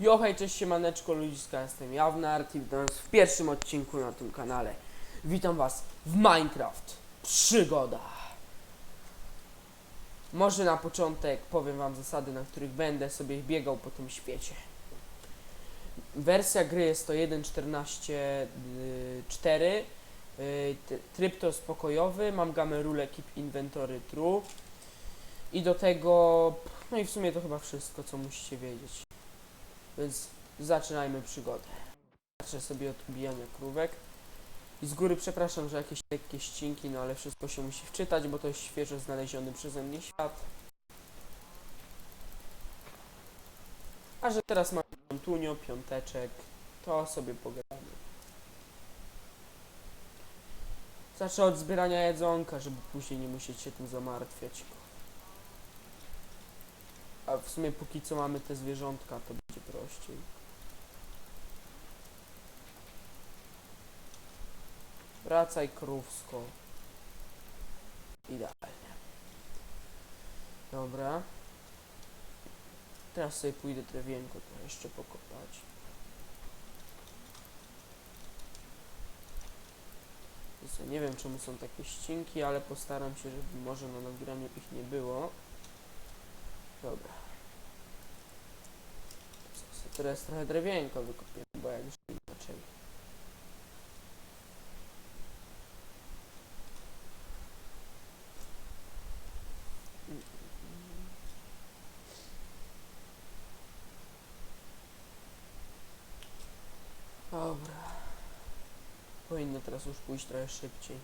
Jo, hej, cześć, siemaneczko, ludziska, jestem witam was w pierwszym odcinku na tym kanale. Witam was w Minecraft Przygoda. Może na początek powiem wam zasady, na których będę sobie biegał po tym świecie. Wersja gry jest to 1.14.4 y, Tryb to spokojowy, mam gamę rule keep inventory true i do tego, no i w sumie to chyba wszystko, co musicie wiedzieć. Więc zaczynajmy przygodę. Zacznę sobie od ubijania krówek. I z góry przepraszam, że jakieś lekkie ścinki, no ale wszystko się musi wczytać, bo to jest świeżo znaleziony przeze mnie świat. A że teraz mam piątunio, piąteczek, to sobie pogramy. Zacznę od zbierania jedzonka, żeby później nie musieć się tym zamartwiać. A w sumie póki co mamy te zwierzątka, to prościej. Wracaj krówsko. Idealnie. Dobra. Teraz sobie pójdę drewienko to jeszcze pokopać. Nie wiem czemu są takie ścinki, ale postaram się, żeby może na nagraniu ich nie było. Dobra. Teraz trochę drewienko wykopię, bo jak już inaczej. Dobra. Powinno teraz już pójść trochę szybciej.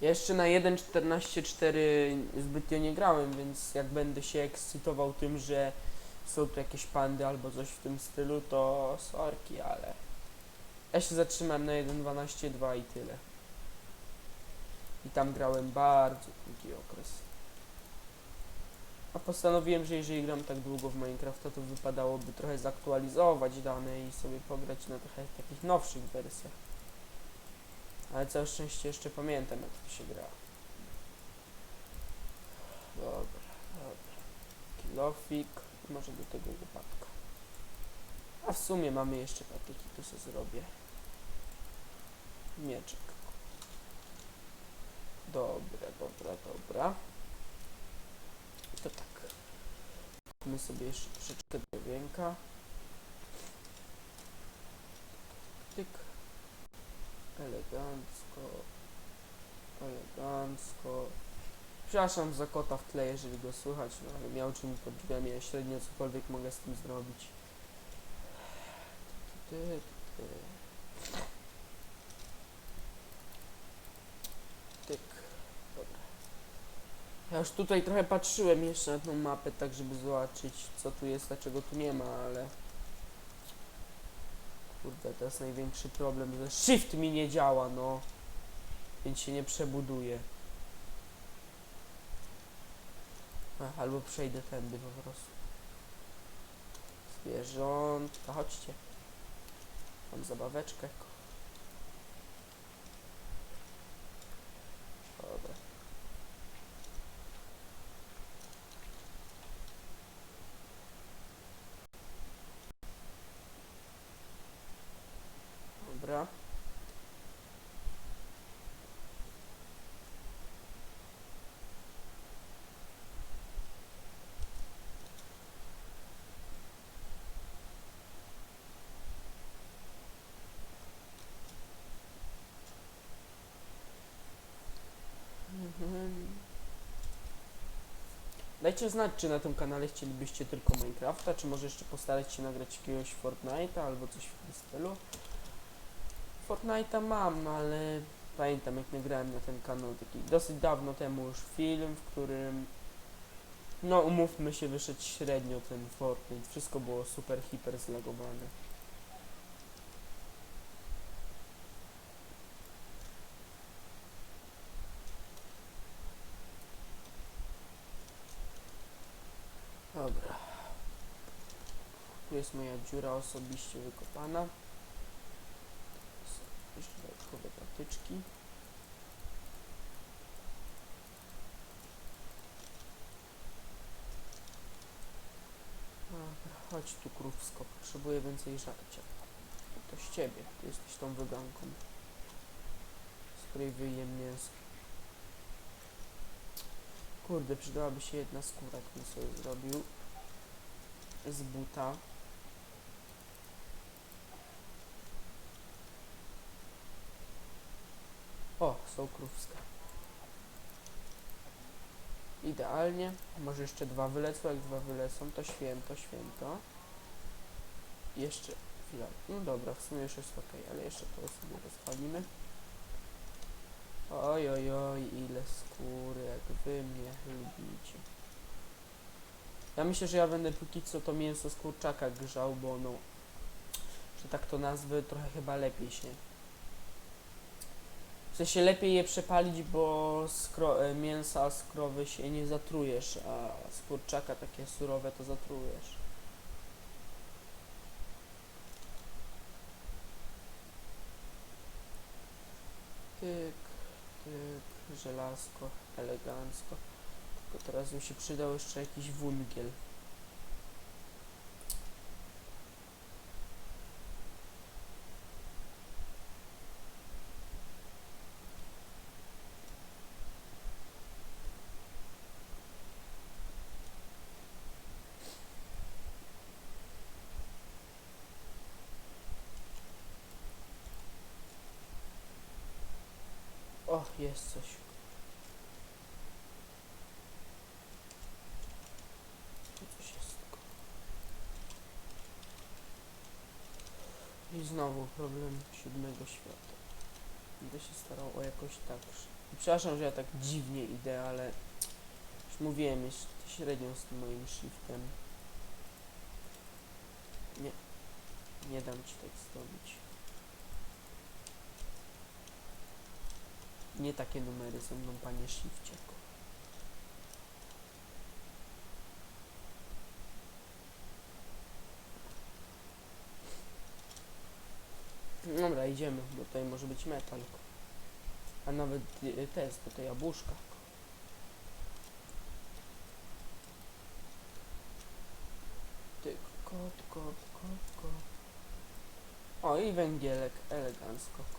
Jeszcze na 1.14.4 zbytnio nie grałem, więc jak będę się ekscytował tym, że są tu jakieś pandy albo coś w tym stylu, to sorki, ale ja się zatrzymałem na 1.12.2 i tyle. I tam grałem bardzo długi okres. A postanowiłem, że jeżeli gram tak długo w Minecrafta, to wypadałoby trochę zaktualizować dane i sobie pograć na trochę takich nowszych wersjach. Ale całe szczęście jeszcze pamiętam jak to się gra. Dobra, dobra. Kilofik. Może do tego łopatka. A w sumie mamy jeszcze patyki, to sobie zrobię. Mieczek. Dobra, dobra, dobra. To tak. My sobie jeszcze troszeczkę drewienka. Tyk. Elegancko. Elegancko. Przepraszam za kota w tle, jeżeli go słychać, no ale miał czym pod drzwiami, ja średnio cokolwiek mogę z tym zrobić. Ty, ty, ty. Tyk. Dobra. Ja już tutaj trochę patrzyłem jeszcze na tą mapę, tak żeby zobaczyć co tu jest, a czego tu nie ma, ale... Kurde, jest największy problem, że shift mi nie działa, no. Więc się nie przebuduje. Albo przejdę tędy po prostu. Zwierzątka, chodźcie. Mam zabaweczkę. Dobra. Dobra. Mhm. Dajcie znać, czy na tym kanale chcielibyście tylko Minecrafta, czy może jeszcze postarać się nagrać jakiegoś Fortnite'a albo coś w tym stylu. Fortnite'a mam, ale pamiętam jak nagrałem na ten kanał taki dosyć dawno temu już film, w którym no umówmy się, wyszedł średnio ten Fortnite. Wszystko było super, hiper zlagowane. Dobra. Tu jest moja dziura osobiście wykopana. Jeszcze dodatkowe patyczki. Chodź tu krówsko, potrzebuję więcej żarcia. To z ciebie, ty jesteś tą wyganką, z której wyjem mięso. Kurde, przydałaby się jedna skóra, bym sobie zrobił. Z buta. O, są krówska. Idealnie. Może jeszcze dwa wylecą, jak dwa wylecą, to święto, święto. Jeszcze chwila. No dobra, w sumie już jest ok, ale jeszcze to sobie rozpalimy. Oj, oj, oj, ile skóry, jak wy mnie lubicie. Ja myślę, że ja będę póki co to mięso z kurczaka grzał, bo no, że tak to nazwy, trochę chyba lepiej się. W sensie lepiej je przepalić, bo mięsa z krowy się nie zatrujesz, a z kurczaka takie surowe to zatrujesz. Tyk, tyk, żelazko, elegancko. Tylko teraz mi się przydał jeszcze jakiś wungiel. O, jest coś. Tu coś jest tylko. I znowu problem siódmego świata. Będę się starał o jakoś tak. Przepraszam, że ja tak dziwnie idę, ale już mówiłem, jest średnio z tym moim shiftem. Nie. Nie dam ci tak zrobić. Nie takie numery ze mną, panie Shifciaku. Dobra, idziemy, bo tutaj może być metal. A nawet test, bo to jabłuszka. Ty, kot, kot, kot, kot. O, i węgielek, elegancko.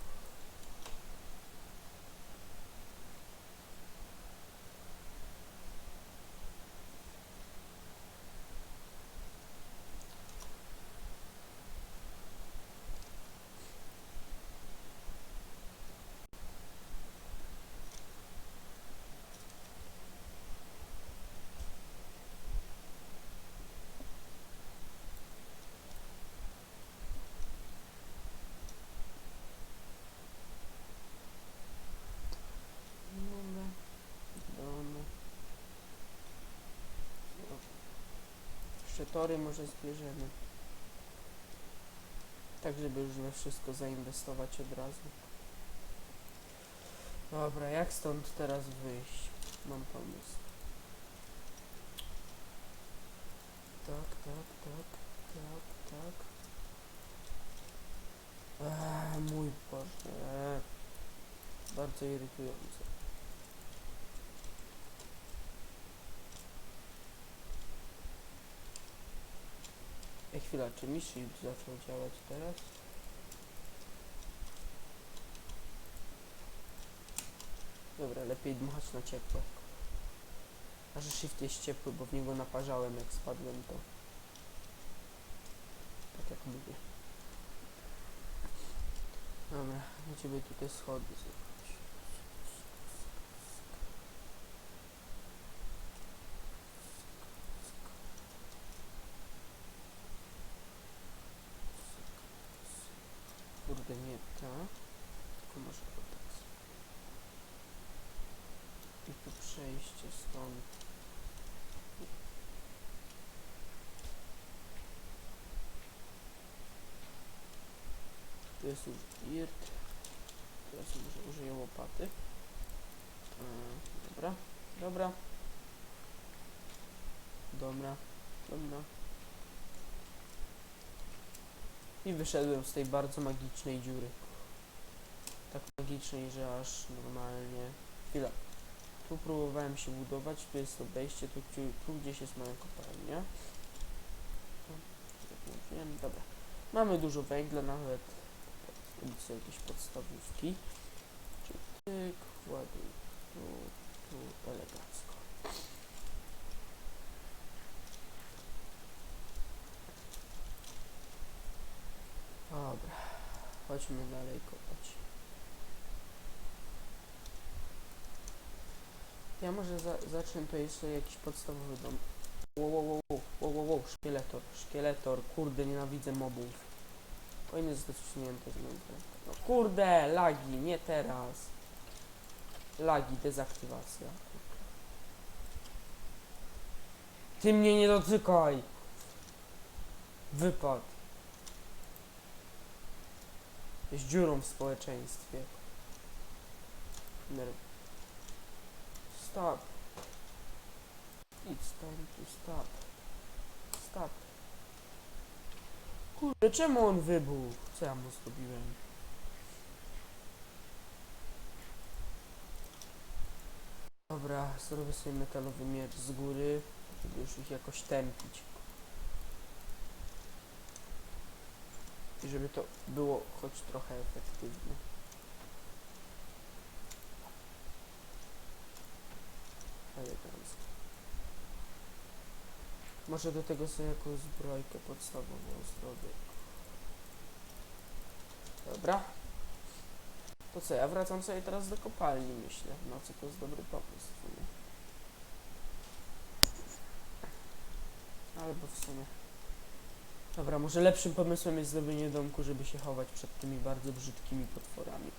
Dobra. Dobra. Jeszcze tory może zbierzemy. Tak, żeby już we wszystko zainwestować od razu. Dobra, jak stąd teraz wyjść? Mam pomysł. Tak, tak, tak, tak, tak. Eee, mój Boże. Bardzo irytujące. Ej, chwila, czy mi shift zaczął działać teraz? Dobra, lepiej dmuchać na ciepło. A że shift jest ciepły, bo w niego naparzałem jak spadłem to. Tak jak mówię. Dobra, będziemy tutaj schody zrobić. Kurde, nie ta. Tylko może to tak. I tu przejście stąd. Tu jest już dirt. Teraz może użyję łopaty. Dobra, dobra. Dobra, dobra. I wyszedłem z tej bardzo magicznej dziury. Tak magicznej, że aż normalnie... Chwila. Tu próbowałem się budować, tu jest to wejście, tu, tu, gdzieś jest moja kopalnia. Wiem, dobra. Mamy dużo węgla, nawet zrobić sobie jakieś podstawówki. Czyli tyk, tu, tu, elegancko. Dobra, chodźmy dalej kopać. Ja może za, zacznę to sobie jakiś podstawowy dom. Wow, wow, wow, wow, wow, wow, szkieletor, szkieletor, kurde, nienawidzę mobów. Powinny zostać usunięte z. No kurde, lagi, nie teraz. Lagi, dezaktywacja. Ty mnie nie dotykaj! Wypad. Jest dziurą w społeczeństwie. Stop. It's time to stop. Stop. Kurde, czemu on wybuchł? Co ja mu zrobiłem? Dobra, zrobię sobie metalowy miecz z góry, żeby już ich jakoś tępić. I żeby to było choć trochę efektywne. Elegancko. Może do tego sobie jakąś zbrojkę podstawową zrobię. Dobra. To co, ja wracam sobie teraz do kopalni, myślę. No co to jest dobry pomysł w sumie. Albo w sumie. Dobra, może lepszym pomysłem jest zrobienie domku, żeby się chować przed tymi bardzo brzydkimi potworami.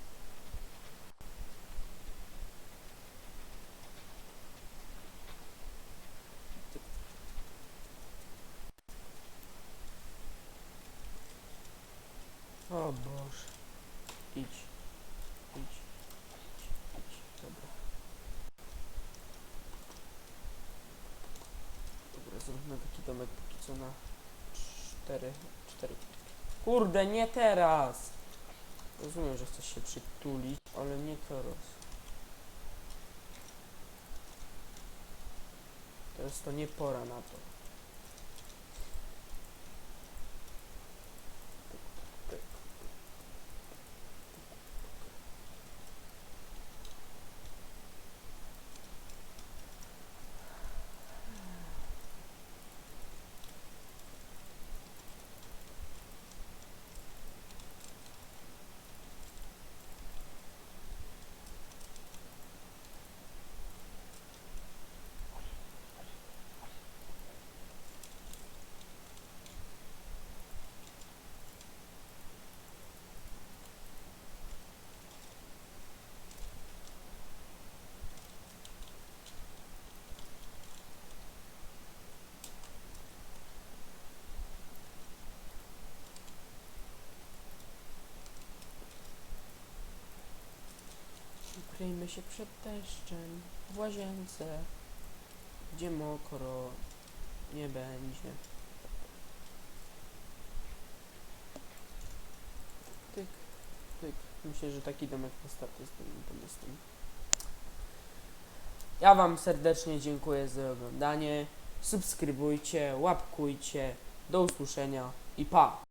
O Boże. Idź. Idź. Idź. Idź. Dobra. Dobra, zróbmy taki domek póki co na cztery. Cztery. Kurde, nie teraz! Rozumiem, że chcesz się przytulić, ale nie teraz. Teraz to nie pora na to. Ukryjmy się przed deszczem w łazience, gdzie mokro nie będzie. Tyk, tyk. Myślę, że taki domek start jest dobrym pomysłem. Ja Wam serdecznie dziękuję za oglądanie. Subskrybujcie, łapkujcie. Do usłyszenia i pa!